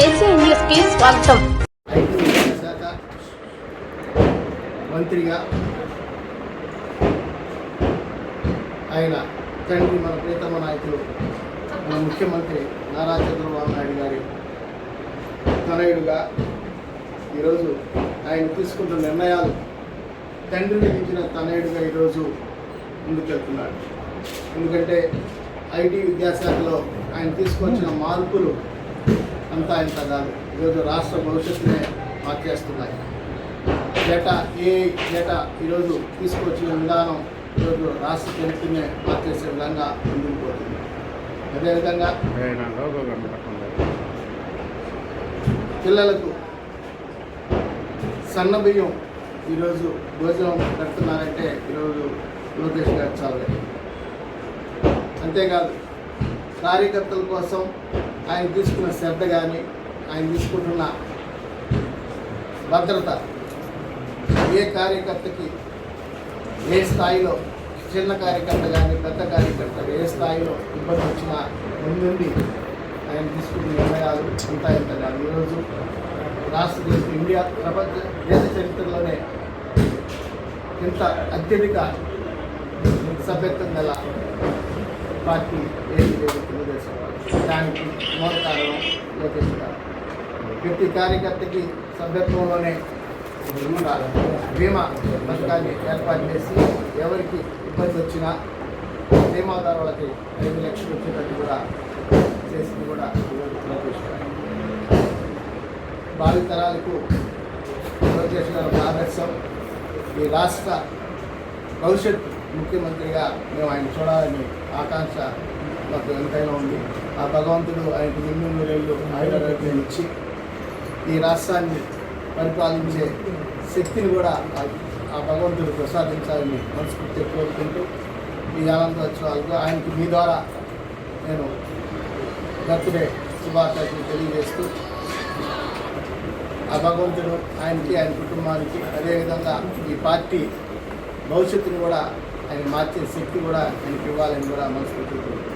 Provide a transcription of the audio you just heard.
AC కి స్వాగతం. మంత్రిగా ఆయన తండ్రి మన ప్రీతమ నాయకులు మన ముఖ్యమంత్రి నారా చంద్రబాబు నాయుడు గారి తనయుడుగా ఈరోజు ఆయన తీసుకుంటున్న నిర్ణయాలు తండ్రిని మించిన తనయుడుగా ఈరోజు ముందుకెళ్తున్నాడు. ఎందుకంటే ఐటీ విద్యాశాఖలో ఆయన తీసుకొచ్చిన మార్పులు అంతా ఇంత కాదు. ఈరోజు రాష్ట్ర భవిష్యత్తునే మార్చేస్తున్నాయి. డేటా ఏ డేటా ఈరోజు తీసుకొచ్చిన విధానం ఈరోజు రాష్ట్ర చరిత్రనే మార్చేసే విధంగా ముందుకు పోతుంది. అదేవిధంగా పిల్లలకు సన్నబియ్యం ఈరోజు భోజనం పెడుతున్నారంటే ఈరోజు లోకేష్ గారు చాలా. అంతేకాదు కార్యకర్తల కోసం ఆయన తీసుకున్న శ్రద్ధ కానీ ఆయన తీసుకుంటున్న భద్రత ఏ కార్యకర్తకి ఏ స్థాయిలో చిన్న కార్యకర్త కానీ పెద్ద కార్యకర్త ఏ స్థాయిలో ఇబ్బంది వచ్చినా ముందుండి ఆయన తీసుకున్న నిర్ణయాలు అంతా ఇంత కాదు ఈరోజు రాష్ట్ర ఇండియా ప్రపంచ దేశ చరిత్రలోనే ఇంత అత్యధిక సభ్యత్వం గల పార్టీ ఏది లేదు తెలుగుదేశం దానికి మూల కారణం లోకేష్ గారు. ప్రతి కార్యకర్తకి సభ్యత్వంలోనే బీమా పథకాన్ని ఏర్పాటు చేసి ఎవరికి ఇబ్బంది వచ్చినా బీమాదారులకి ఐదు లక్షలు వచ్చేటట్టు కూడా చేసింది కూడా లోకేష్ గారు. భావితరాలకు లోకేష్ గారు ఆదర్శం. ఈ రాష్ట్ర భవిష్యత్తు ముఖ్యమంత్రిగా మేము ఆయన చూడాలని ఆకాంక్ష మాకు ఎంతైనా ఉంది. ఆ భగవంతుడు ఆయనకు నిన్ను నూరేళ్ళు ఆయుర్వేదం ఇచ్చి ఈ రాష్ట్రాన్ని పరిపాలించే శక్తిని కూడా ఆ- భగవంతుడు ప్రసాదించాలని మనస్ఫూర్తి కోరుకుంటూ ఈ ఆనందోత్సవాలకు ఆయనకి మీ ద్వారా నేను బర్త్డే శుభాకాంక్షలు తెలియజేస్తూ ఆ భగవంతుడు ఆయనకి ఆయన కుటుంబానికి అదేవిధంగా ఈ పార్టీ భవిష్యత్తుని కూడా ఆయన మార్చే శక్తి కూడా ఆయనకి ఇవ్వాలని కూడా మనస్ఫూర్తి కోరుకుంటున్నాను.